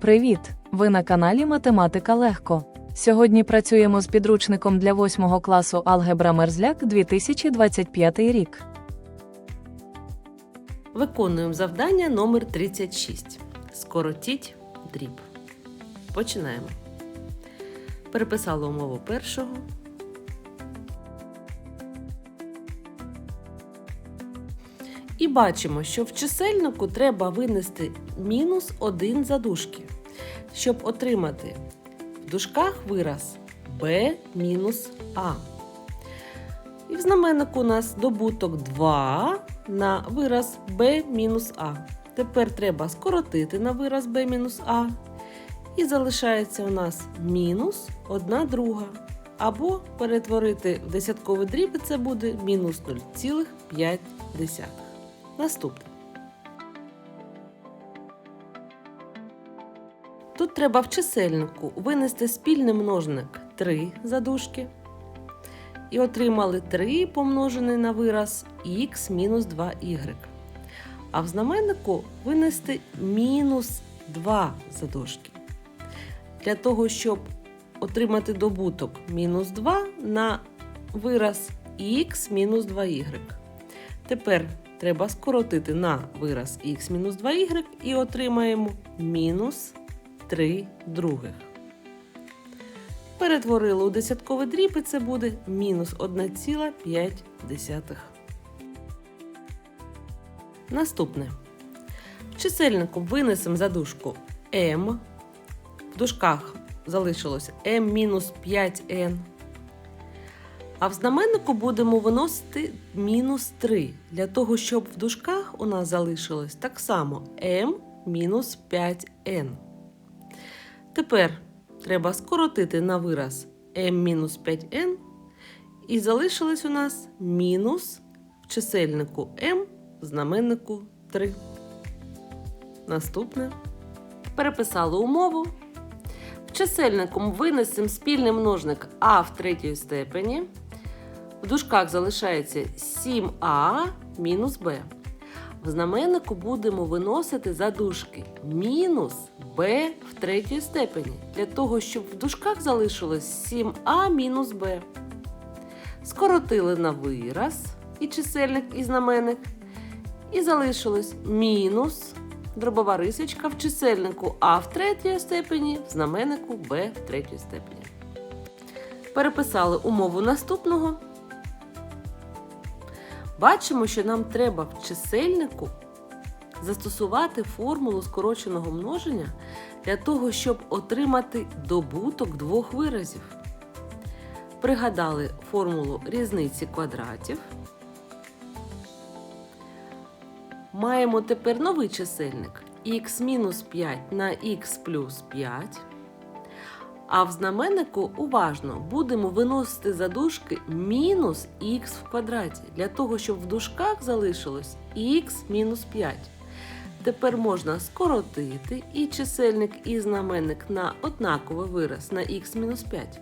Привіт! Ви на каналі Математика Легко. Сьогодні працюємо з підручником для 8 класу Алгебра Мерзляк 2025 рік. Виконуємо завдання номер 36. Скоротіть дріб. Починаємо. Переписали умову першого. І бачимо, що в чисельнику треба винести мінус 1 за дужки, щоб отримати в дужках вираз b мінус а. І в знаменнику у нас добуток 2 на вираз b мінус а. Тепер треба скоротити на вираз b мінус а. І залишається у нас мінус 1 друга. Або перетворити в десятковий дріб, і це буде мінус 0,5. Наступне. Тут треба в чисельнику винести спільний множник 3 задушки. І отримали 3 помножений на вираз х мінус 2y. А в знаменнику винести мінус 2 задушки. Для того, щоб отримати добуток мінус 2 на вираз х мінус 2y. Тепер треба скоротити на вираз х мінус 2y і отримаємо мінус 3 других. Перетворили у десятковий дріб, і це буде мінус 1,5. Наступне. В чисельнику винесемо за дужку m. В дужках залишилось m мінус 5n. А в знаменнику будемо виносити мінус 3, для того, щоб в дужках у нас залишилось так само m мінус 5n. Тепер треба скоротити на вираз m мінус 5n, і залишилось у нас мінус в чисельнику m, в знаменнику 3. Наступне. Переписали умову. В чисельником винесемо спільний множник а в третій степені. В дужках залишається 7а мінус b. В знаменнику будемо виносити за дужки мінус b в третій степені. Для того, щоб в дужках залишилось 7а мінус b. Скоротили на вираз і чисельник, і знаменник. І залишилось мінус дробова рисочка в чисельнику а в третій степені, в знаменнику b в третій степені. Переписали умову наступного. Бачимо, що нам треба в чисельнику застосувати формулу скороченого множення для того, щоб отримати добуток двох виразів. Пригадали формулу різниці квадратів. Маємо тепер новий чисельник х-5 на х плюс 5. А в знаменнику уважно будемо виносити за дужки мінус х в квадраті, для того, щоб в дужках залишилось х мінус 5. Тепер можна скоротити і чисельник, і знаменник на однаковий вираз на х мінус 5.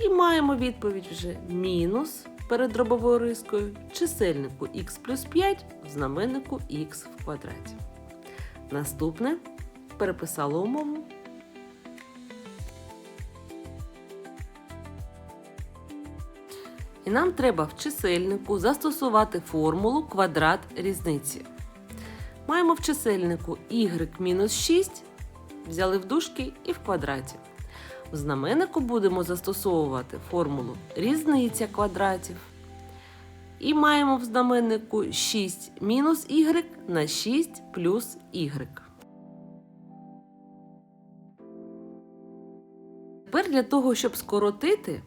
І маємо відповідь вже мінус перед дробовою рискою чисельнику х плюс 5 в знаменнику х в квадраті. Наступне переписали умову. І нам треба в чисельнику застосувати формулу квадрат різниці. Маємо в чисельнику y-6, взяли в дужки і в квадраті. В знаменнику будемо застосовувати формулу різниця квадратів. І маємо в знаменнику 6 мінус y на 6 плюс y. Тепер для того, щоб скоротити,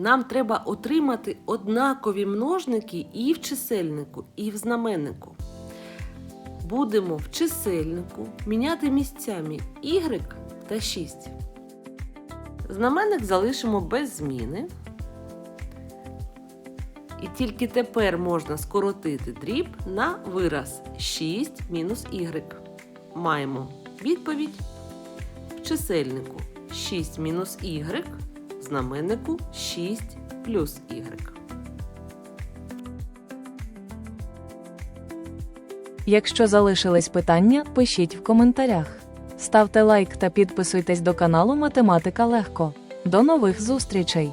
нам треба отримати однакові множники і в чисельнику, і в знаменнику. Будемо в чисельнику міняти місцями y та 6. Знаменник залишимо без зміни. І тільки тепер можна скоротити дріб на вираз 6 мінус y. Маємо відповідь в чисельнику 6 мінус y, знаменнику 6 плюс y. Якщо залишились питання, пишіть в коментарях. Ставте лайк та підписуйтесь до каналу Математика Легко. До нових зустрічей!